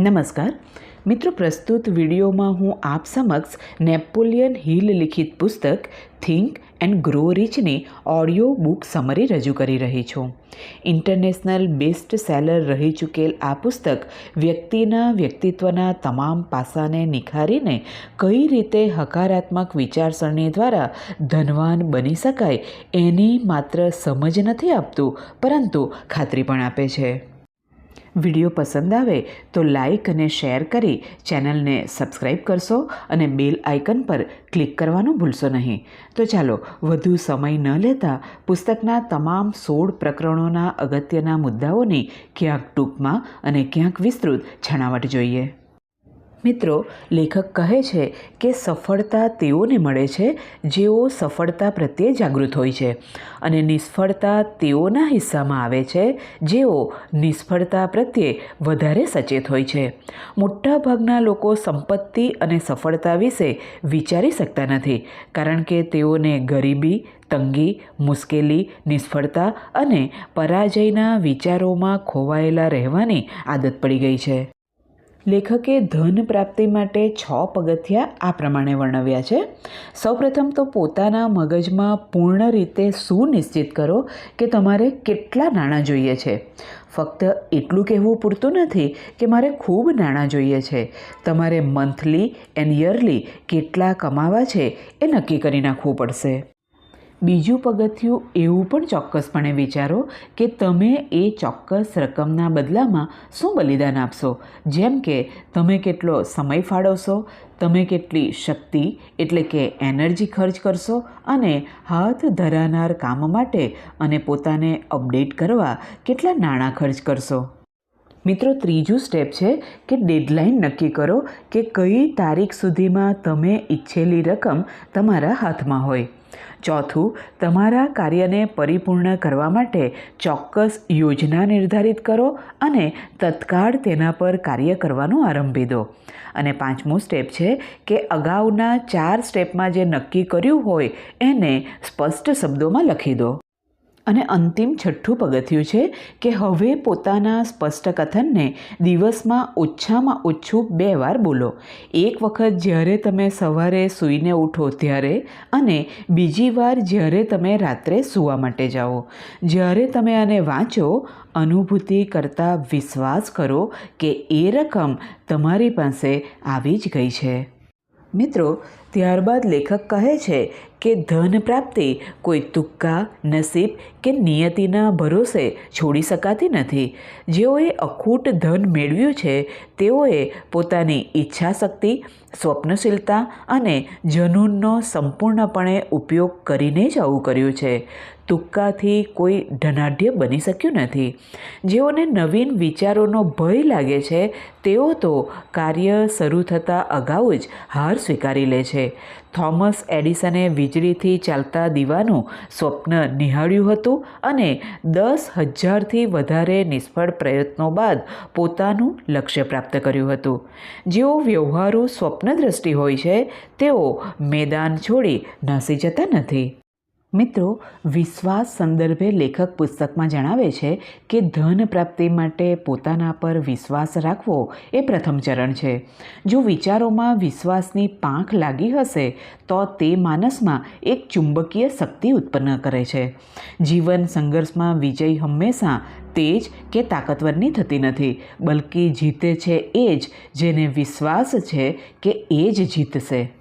નમસ્કાર. મિત્રો, પ્રસ્તુત વિડીયોમાં હું આપ સમક્ષ નેપોલિયન હિલ લિખિત પુસ્તક થિંક એન્ડ ગ્રો રીચની ઓડિયો બુક સમરી રજૂ કરી રહી છું. ઇન્ટરનેશનલ બેસ્ટ સેલર રહી ચૂકેલ આ પુસ્તક વ્યક્તિના વ્યક્તિત્વના તમામ પાસાને નિખારીને કઈ રીતે હકારાત્મક વિચારસરણી દ્વારા ધનવાન બની શકાય એની માત્ર સમજ નથી આપતું, પરંતુ ખાતરી પણ આપે છે. વીડિયો પસંદ આવે તો લાઈક અને શેર કરી ચેનલને સબસ્ક્રાઈબ કરશો અને બેલ આઇકન પર ક્લિક કરવાનું ભૂલશો નહીં. તો ચાલો, વધુ સમય ન લેતા પુસ્તકના તમામ સોળ પ્રકરણોના અગત્યના મુદ્દાઓની ક્યાંક ટૂંકમાં અને ક્યાંક વિસ્તૃત છણાવટ જોઈએ. મિત્રો, લેખક કહે છે કે સફળતા તેઓને મળે છે, જેઓ સફળતા પ્રત્યે જાગૃત હોય છે. અને નિષ્ફળતા તેઓના હિસ્સામાં આવે છે, જેઓ નિષ્ફળતા પ્રત્યે વધારે સચેત હોય છે. મોટાભાગના લોકો સંપત્તિ અને સફળતા વિશે વિચારી શકતા નથી, કારણ કે તેઓને ગરીબી, તંગી, મુશ્કેલી, નિષ્ફળતા અને પરાજયના વિચારોમાં ખોવાયેલા રહેવાની આદત પડી ગઈ છે. લેખકે ધન પ્રાપ્તિ માટે છ પગથિયા આ પ્રમાણે વર્ણવ્યા છે. સૌપ્રથમ તો પોતાના મગજમાં પૂર્ણ રીતે સુનિશ્ચિત કરો કે તમારે કેટલા નાણાં જોઈએ છે. ફક્ત એટલું કહેવું પૂરતું નથી કે મારે ખૂબ નાણાં જોઈએ છે. તમારે મંથલી એન્ડ યરલી કેટલા કમાવા છે એ નક્કી કરી નાખવું પડશે. બીજું પગથિયું એવું પણ ચોક્કસપણે વિચારો કે તમે એ ચોક્કસ રકમના બદલામાં શું બલિદાન આપશો? જેમ કે, તમે કેટલો સમય ફાળવશો? તમે કેટલી શક્તિ, એટલે કે એનર્જી ખર્ચ કરશો? અને હાથ ધરાનાર કામ માટે અને પોતાને અપડેટ કરવા કેટલા નાણાં ખર્ચ કરશો? મિત્રો, ત્રીજું સ્ટેપ છે કે ડેડલાઇન નક્કી કરો કે કઈ તારીખ સુધીમાં તમે ઈચ્છેલી રકમ તમારા હાથમાં હોય. ચોથું, તમારા કાર્યને પરિપૂર્ણ કરવા માટે ચોક્કસ યોજના નિર્ધારિત કરો અને તત્કાળ તેના પર કાર્ય કરવાનું આરંભી દો. અને પાંચમું સ્ટેપ છે કે અગાઉના ચાર સ્ટેપમાં જે નક્કી કર્યું હોય, એને સ્પષ્ટ શબ્દોમાં લખી દો. અને અંતિમ છઠ્ઠું પગથિયું છે કે હવે પોતાના સ્પષ્ટ કથનને દિવસમાં ઓછામાં ઓછું બે વાર બોલો. એક વખત જ્યારે તમે સવારે સૂઈને ઉઠો ત્યારે અને બીજી વાર જ્યારે તમે રાત્રે સૂવા માટે જાઓ. જ્યારે તમે આને વાંચો, અનુભૂતિ કરતાં વિશ્વાસ કરો કે એ રકમ તમારી પાસે આવી જ ગઈ છે. મિત્રો ત્યારબાદ લેખક કહે છે કે ધન પ્રાપ્તિ કોઈ તુક્કા, નસીબ કે નિયતિના ભરોસે છોડી શકાતી નથી. જેઓએ અખૂટ ધન મેળવ્યું છે, તેઓએ પોતાની ઈચ્છાશક્તિ, સ્વપ્નશીલતા અને જનૂનનો સંપૂર્ણપણે ઉપયોગ કરીને જ આવું કર્યું છે. તુક્કાથી કોઈ ધનાઢ્ય બની શક્યું નથી. જેઓને નવીન વિચારોનો ભય લાગે છે, તેઓ તો કાર્ય શરૂ થતાં અગાઉ જ હાર સ્વીકારી લે છે. થોમસ એડિસને વીજળીથી ચાલતા દીવાનું સ્વપ્ન નિહાળ્યું હતું અને દસ હજારથી વધારે નિષ્ફળ પ્રયત્નો બાદ પોતાનું લક્ષ્ય પ્રાપ્ત કર્યું હતું. જેઓ વ્યવહારુ સ્વપ્નદ્રષ્ટિ હોય છે, તેઓ મેદાન છોડી નાસી જતા નથી. મિત્રો, વિશ્વાસ સંદર્ભે લેખક પુસ્તકમાં જણાવે છે કે ધન પ્રાપ્તિ માટે પોતાના પર વિશ્વાસ રાખવો એ પ્રથમ ચરણ છે. જો વિચારોમાં વિશ્વાસની પાંખ લાગી હશે, તો તે માનસમાં એક ચુંબકીય શક્તિ ઉત્પન્ન કરે છે. જીવન સંઘર્ષમાં વિજય હંમેશા તેજ કે તાકતવરની થતી નથી, બલકી જીતે છે એ જ જેને વિશ્વાસ છે કે એ જ જીતશે.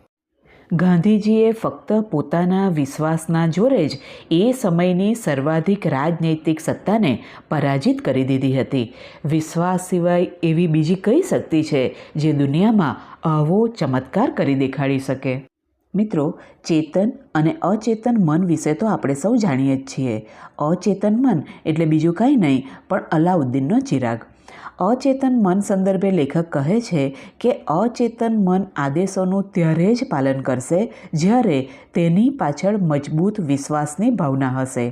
ગાંધીજીએ ફક્ત પોતાના વિશ્વાસના જોરે જ એ સમયની સર્વાધિક રાજનૈતિક સત્તાને પરાજિત કરી દીધી હતી. વિશ્વાસ સિવાય એવી બીજી કઈ શક્તિ છે જે દુનિયામાં આવો ચમત્કાર કરી દેખાડી શકે? મિત્રો, ચેતન અને અચેતન મન વિશે તો આપણે સૌ જાણીએ જ છીએ. અચેતન મન એટલે બીજું કાંઈ નહીં, પણ અલાઉદ્દીનનો ચિરાગ. અચેતન મન સંદર્ભે લેખક કહે છે કે અચેતન મન આદેશોનું ત્યારે જ પાલન કરશે જ્યારે તેની પાછળ મજબૂત વિશ્વાસની ભાવના હશે.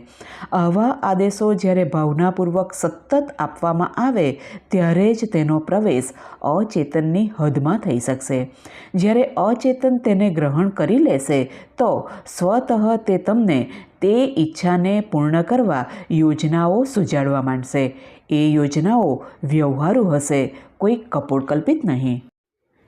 આવા આદેશો જ્યારે ભાવનાપૂર્વક સતત આપવામાં આવે, ત્યારે જ તેનો પ્રવેશ અચેતનની હદમાં થઈ શકશે. જ્યારે અચેતન તેને ગ્રહણ કરી લેશે, તો સ્વતઃ તે તમને તે ઈચ્છાને પૂર્ણ કરવા યોજનાઓ સુજાડવા માંડશે. એ યોજનાઓ વ્યવહારુ હશે કોઈ કપોળકલ્પિત નહીં.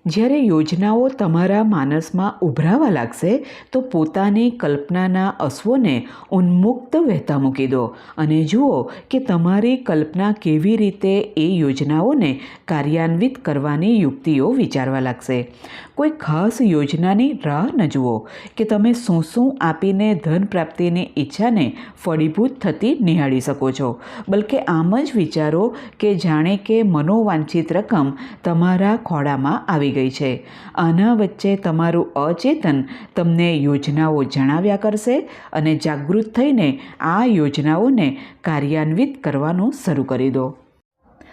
જ્યારે યોજનાઓ તમારા માનસમાં ઉભરાવા લાગશે, તો પોતાની કલ્પનાના અશ્વને ઉન્મુક્ત વહેતા મૂકી દો. અને જુઓ કે તમારી કલ્પના કેવી રીતે એ યોજનાઓને કાર્યાન્વિત કરવાની યુક્તિઓ વિચારવા લાગશે. કોઈ ખાસ યોજનાની રાહ ન જુઓ કે તમે શું શું આપીને ધન પ્રાપ્તિની ઈચ્છાને ફળીભૂત થતી નિહાળી શકો છો. બલકે આમ જ વિચારો કે જાણે કે મનોવાંછિત રકમ તમારા ખોળામાં આવી ગઈ છે. આના વચ્ચે તમારું અચેતન તમને યોજનાઓ જણાવ્યા કરશે અને જાગૃત થઈને આ યોજનાઓને કાર્યાન્વિત કરવાનું શરૂ કરી દો.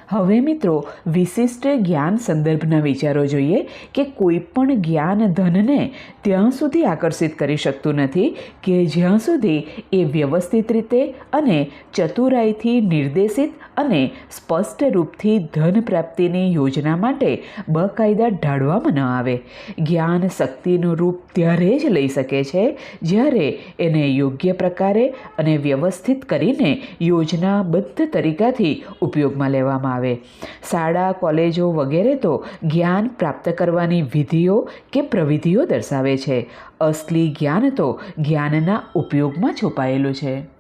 હવે મિત્રો, વિશિષ્ટ જ્ઞાન સંદર્ભના વિચારો જોઈએ કે કોઈ પણ જ્ઞાન ધનને ત્યાં સુધી આકર્ષિત કરી શકતું નથી કે જ્યાં સુધી એ વ્યવસ્થિત રીતે અને ચતુરાઈથી નિર્દેશિત અને સ્પષ્ટ રૂપથી ધન પ્રાપ્તિની યોજના માટે બકાયદા ઢાળવામાં ન આવે. જ્ઞાન શક્તિનું રૂપ ત્યારે જ લઈ શકે છે જ્યારે એને યોગ્ય પ્રકારે અને વ્યવસ્થિત કરીને યોજનાબદ્ધ તરીકાથી ઉપયોગમાં લેવામાં આવે. શાળા, કોલેજો વગેરે તો જ્ઞાન પ્રાપ્ત કરવાની વિધિઓ કે પ્રવિધિઓ દર્શાવે છે. અસલી જ્ઞાન તો જ્ઞાનના ઉપયોગમાં છુપાયેલું છે.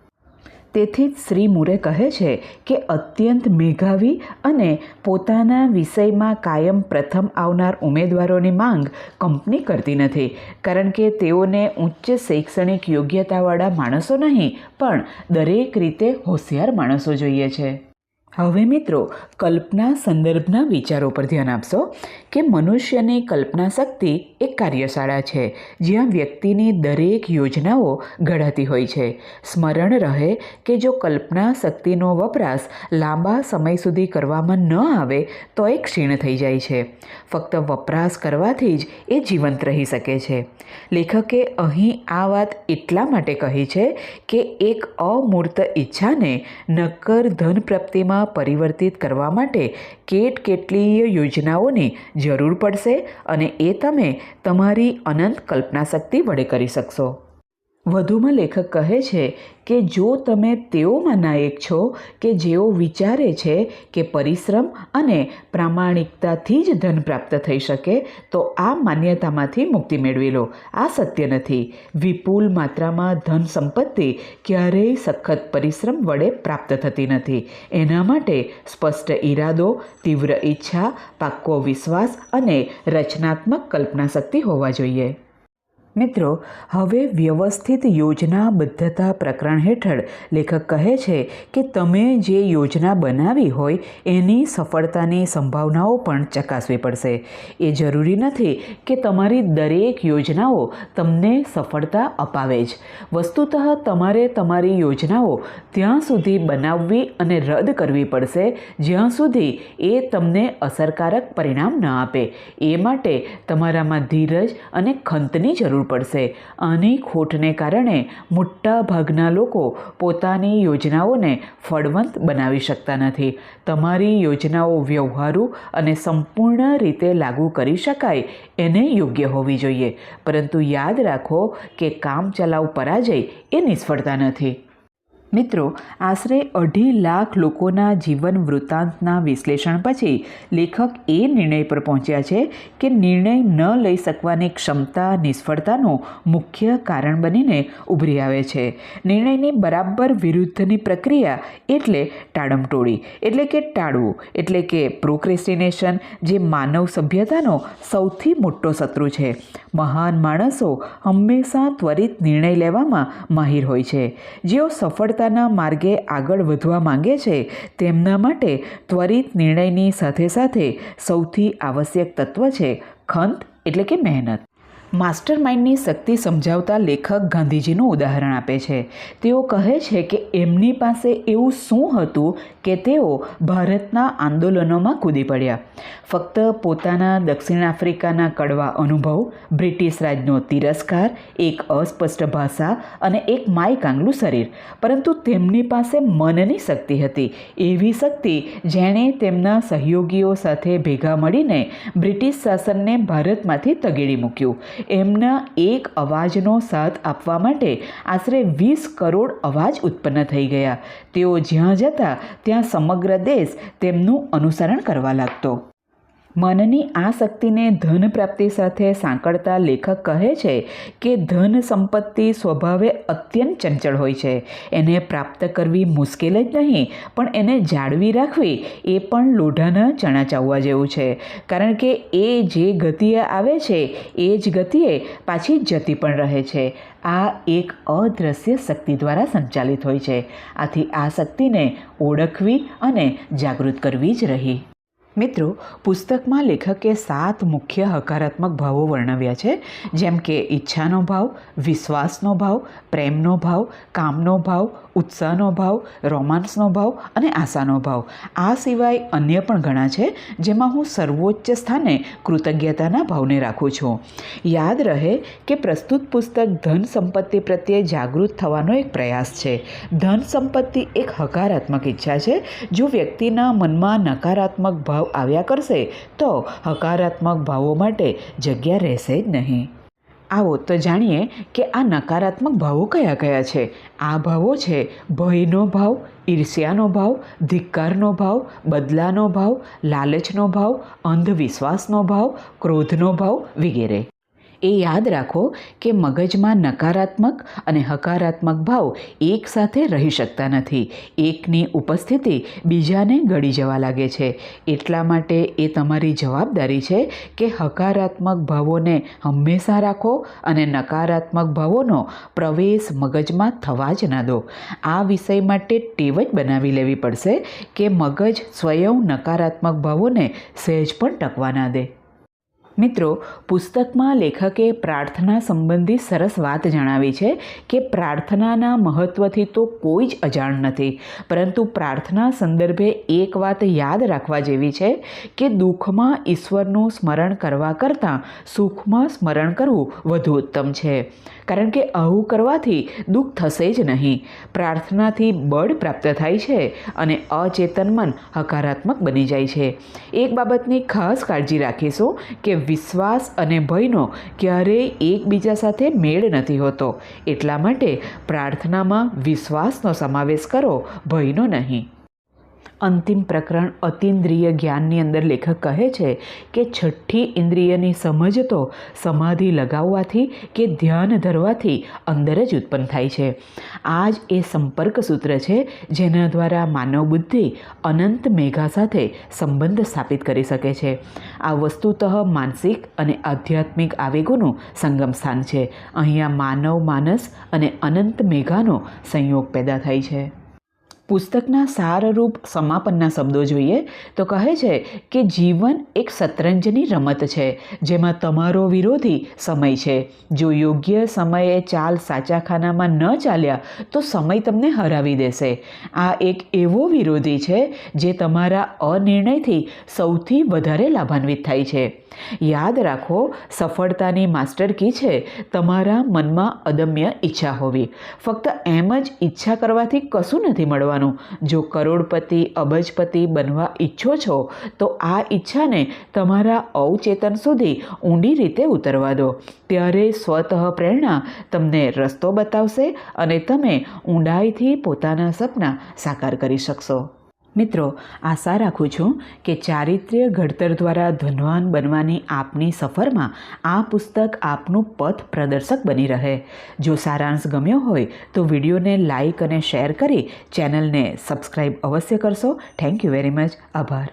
તેથી જ શ્રી મુરે કહે છે કે અત્યંત મેઘાવી અને પોતાના વિષયમાં કાયમ પ્રથમ આવનાર ઉમેદવારોની માંગ કંપની કરતી નથી. કારણ કે તેઓને ઉચ્ચ શૈક્ષણિક યોગ્યતાવાળા માણસો નહીં, પણ દરેક રીતે હોશિયાર માણસો જોઈએ છે. હવે મિત્રો, કલ્પના સંદર્ભના વિચારો પર ધ્યાન આપશો કે મનુષ્યની કલ્પના શક્તિ એક કાર્યશાળા છે, જ્યાં વ્યક્તિની દરેક યોજનાઓ ઘડાતી હોય છે. સ્મરણ રહે કે જો કલ્પના શક્તિનો વપરાશ લાંબા સમય સુધી કરવામાં ન આવે, તો એ ક્ષીણ થઈ જાય છે. ફક્ત વપરાશ કરવાથી જ એ જીવંત રહી શકે છે. લેખકે અહીં આ વાત એટલા માટે કહી છે કે એક અમૂર્ત ઈચ્છાને નક્કર ધન પ્રાપ્તિમાં પરિવર્તિત કરવા માટે કેટ કેટલીય યોજનાઓની જરૂર પડશે અને એ તમે તમારી અનંત કલ્પના શક્તિ વડે કરી શકશો. વધુમાં લેખક કહે છે કે જો તમે તેઓમાંના એક છો, કે જેઓ વિચારે છે કે પરિશ્રમ અને પ્રામાણિકતાથી જ ધન પ્રાપ્ત થઈ શકે, તો આ માન્યતામાંથી મુક્તિ મેળવી લો. આ સત્ય નથી. વિપુલ માત્રામાં ધન સંપત્તિ ક્યારેય સખત પરિશ્રમ વડે પ્રાપ્ત થતી નથી. એના માટે સ્પષ્ટ ઈરાદો, તીવ્ર ઈચ્છા, પાક્કો વિશ્વાસ અને રચનાત્મક કલ્પના શક્તિ હોવા જોઈએ. મિત્રો, હવે વ્યવસ્થિત યોજનાબદ્ધતા પ્રકરણ હેઠળ લેખક કહે છે કે તમે જે યોજના બનાવી હોય, એની સફળતાની સંભાવનાઓ પણ ચકાસવી પડશે. એ જરૂરી નથી કે તમારી દરેક યોજનાઓ તમને સફળતા અપાવે જ. વસ્તુતઃ, તમારે તમારી યોજનાઓ ત્યાં સુધી બનાવવી અને રદ કરવી પડશે, જ્યાં સુધી એ તમને અસરકારક પરિણામ ન આપે. એ માટે તમારામાં ધીરજ અને ખંતની જરૂર પડશે. આની ખોટને કારણે મોટા ભાગના લોકો પોતાની યોજનાઓને ફળવંત બનાવી શકતા નથી. તમારી યોજનાઓ વ્યવહારુ અને સંપૂર્ણ રીતે લાગુ કરી શકાય એને યોગ્ય હોવી જોઈએ. પરંતુ યાદ રાખો કે કામ ચલાવ પરાજય એ નિષ્ફળતા નથી. મિત્રો, આશરે અઢી લાખ લોકોના જીવન વૃત્તાંતના વિશ્લેષણ પછી લેખક એ નિર્ણય પર પહોંચ્યા છે કે નિર્ણય ન લઈ શકવાની ક્ષમતા, નિષ્ફળતાનું મુખ્ય કારણ બનીને ઉભરી આવે છે. નિર્ણયની બરાબર વિરુદ્ધની પ્રક્રિયા એટલે ટાળમટોળી એટલે કે ટાળવું, એટલે કે પ્રોક્રેસ્ટિનેશન જે માનવ સભ્યતાનો સૌથી મોટો શત્રુ છે. મહાન માણસો હંમેશા ત્વરિત નિર્ણય લેવામાં માહિર હોય છે. જેઓ સફળતાના માર્ગે આગળ વધવા માંગે છે, તેમના માટે ત્વરિત નિર્ણયની સાથે સાથે સૌથી આવશ્યક તત્વ છે ખંત એટલે કે મહેનત. માસ્ટર માઇન્ડની શક્તિ સમજાવતા લેખક ગાંધીજીનું ઉદાહરણ આપે છે. તેઓ કહે છે કે એમની પાસે એવું શું હતું કે તેઓ ભારતના આંદોલનોમાં કૂદી પડ્યા. ફક્ત પોતાના દક્ષિણ આફ્રિકાના કડવા અનુભવ, બ્રિટિશ રાજનો તિરસ્કાર, એક અસ્પષ્ટ ભાષા અને એક માયકાંગલું શરીર, પરંતુ તેમની પાસે મનની શક્તિ હતી. એવી શક્તિ જેણે તેમના સહયોગીઓ સાથે ભેગા મળીને બ્રિટિશ શાસનને ભારતમાંથી તગેડી મૂક્યું. એમના એક અવાજનો સાથ આપવા માટે આશરે વીસ કરોડ અવાજ ઉત્પન્ન થઈ ગયા. તેઓ જ્યાં જતા ત્યાં જ્યાં સમગ્ર દેશ તેમનું અનુસરણ કરવા લાગતો. મનની આ શક્તિને ધન પ્રાપ્તિ સાથે સાંકળતા લેખક કહે છે કે ધન સંપત્તિ સ્વભાવે અત્યંત ચંચળ હોય છે. એને પ્રાપ્ત કરવી મુશ્કેલ જ નહીં, પણ એને જાળવી રાખવી એ પણ લોઢાના ચણા ચાવવા જેવું છે. કારણ કે એ જે ગતિએ આવે છે, એ જ ગતિએ પાછી જતી પણ રહે છે. આ એક અદ્રશ્ય શક્તિ દ્વારા સંચાલિત હોય છે. આથી આ શક્તિને ઓળખવી અને જાગૃત કરવી જ રહી. મિત્રો, પુસ્તકમાં લેખકે સાત મુખ્ય હકારાત્મક ભાવો વર્ણવ્યા છે, જેમ કે ઈચ્છાનો ભાવ, વિશ્વાસનો ભાવ, પ્રેમનો ભાવ, કામનો ભાવ ઉત્સાહનો ભાવ, રોમાન્સનો ભાવ અને આશાનો ભાવ. આ સિવાય અન્ય પણ ઘણા છે, જેમાં હું સર્વોચ્ચ સ્થાને કૃતજ્ઞતાના ભાવને રાખું છું. યાદ રહે કે પ્રસ્તુત પુસ્તક ધન સંપત્તિ પ્રત્યે જાગૃત થવાનો એક પ્રયાસ છે. ધન સંપત્તિ એક હકારાત્મક ઈચ્છા છે. જો વ્યક્તિના મનમાં નકારાત્મક ભાવ આવ્યા કરશે, તો હકારાત્મક ભાવો માટે જગ્યા રહેશે જ નહીં. આવો તો જાણીએ કે આ નકારાત્મક ભાવો કયા કયા છે. આ ભાવો છે ભયનો ભાવ, ઈર્ષ્યાનો ભાવ, ધિક્કારનો ભાવ, બદલાનો ભાવ, લાલચનો ભાવ, અંધવિશ્વાસનો ભાવ, ક્રોધનો ભાવ વગેરે. એ યાદ રાખો કે મગજમાં નકારાત્મક અને હકારાત્મક ભાવ એકસાથે રહી શકતા નથી. એકની ઉપસ્થિતિ બીજાને ગળી જવા લાગે છે. એટલા માટે એ તમારી જવાબદારી છે કે હકારાત્મક ભાવોને હંમેશા રાખો અને નકારાત્મક ભાવોનો પ્રવેશ મગજમાં થવા જ ના દો. આ વિષય માટે ટેવ જ બનાવી લેવી પડશે કે મગજ સ્વયં નકારાત્મક ભાવોને સહેજ પણ ટકવા ના દે. મિત્રો, પુસ્તકમાં લેખકે પ્રાર્થના સંબંધી સરસ વાત જણાવી છે કે પ્રાર્થનાના મહત્ત્વથી તો કોઈ જ અજાણ નથી, પરંતુ પ્રાર્થના સંદર્ભે એક વાત યાદ રાખવા જેવી છે કે દુઃખમાં ઈશ્વરનું સ્મરણ કરવા કરતાં સુખમાં સ્મરણ કરવું વધુ ઉત્તમ છે. કારણ કે આવું કરવાથી દુઃખ થશે જ નહીં. પ્રાર્થનાથી બળ પ્રાપ્ત થાય છે અને અચેતન મન હકારાત્મક બની જાય છે. એક બાબતની ખાસ કાળજી રાખીશું કે વિશ્વાસ અને ભયનો ક્યારેય એકબીજા સાથે મેળ નથી હોતો. એટલા માટે પ્રાર્થનામાં વિશ્વાસનો સમાવેશ કરો, ભયનો નહીં. અંતિમ પ્રકરણ અતિન્દ્રિય જ્ઞાનની અંદર લેખક કહે છે કે છઠ્ઠી ઇન્દ્રિયની સમજ તો સમાધિ લગાવવાથી કે ધ્યાન ધરવાથી અંદર જ ઉત્પન્ન થાય છે. આ જ એ સંપર્ક સૂત્ર છે જેના દ્વારા માનવ બુદ્ધિ અનંત મેઘા સાથે સંબંધ સ્થાપિત કરી શકે છે. આ વસ્તુતઃ માનસિક અને આધ્યાત્મિક આવેગોનું સંગમ સ્થાન છે. અહીંયા માનવ માનસ અને અનંત મેઘાનો સંયોગ પેદા થાય છે. પુસ્તકના સારરૂપ સમાપનના શબ્દો જોઈએ તો કહે છે કે જીવન એક શતરંજની રમત છે, જેમાં તમારો વિરોધી સમય છે. જો યોગ્ય સમયે ચાલ સાચા ખાનામાં ન ચાલ્યા, તો સમય તમને હરાવી દેશે. આ એક એવો વિરોધી છે, જે તમારા અનિર્ણયથી સૌથી વધારે લાભાન્વિત થાય છે. યાદ રાખો, સફળતાની માસ્ટર કી છે? તમારા મનમાં અદમ્ય ઈચ્છા હોવી. ફક્ત એમ જ ઈચ્છા કરવાથી કશું નથી મળવાનું. જો કરોડપતિ, અબજપતિ બનવા ઈચ્છો છો, તો આ ઈચ્છાને તમારા અવચેતન સુધી ઊંડી રીતે ઉતરવા દો. ત્યારે સ્વતઃ પ્રેરણા તમને રસ્તો બતાવશે અને તમે ઊંડાઈથી પોતાના સપના સાકાર કરી શકશો. મિત્રો, આશા રાખું છું કે ચારિત્ર્ય ઘડતર દ્વારા ધનવાન બનવાની આપની સફરમાં આ પુસ્તક આપનું પથ પ્રદર્શક બની રહે. જો સારાંશ ગમ્યો હોય તો વિડીયોને લાઈક અને શેર કરી ચેનલને સબસ્ક્રાઈબ અવશ્ય કરશો. થેન્ક યુ વેરી મચ આભાર.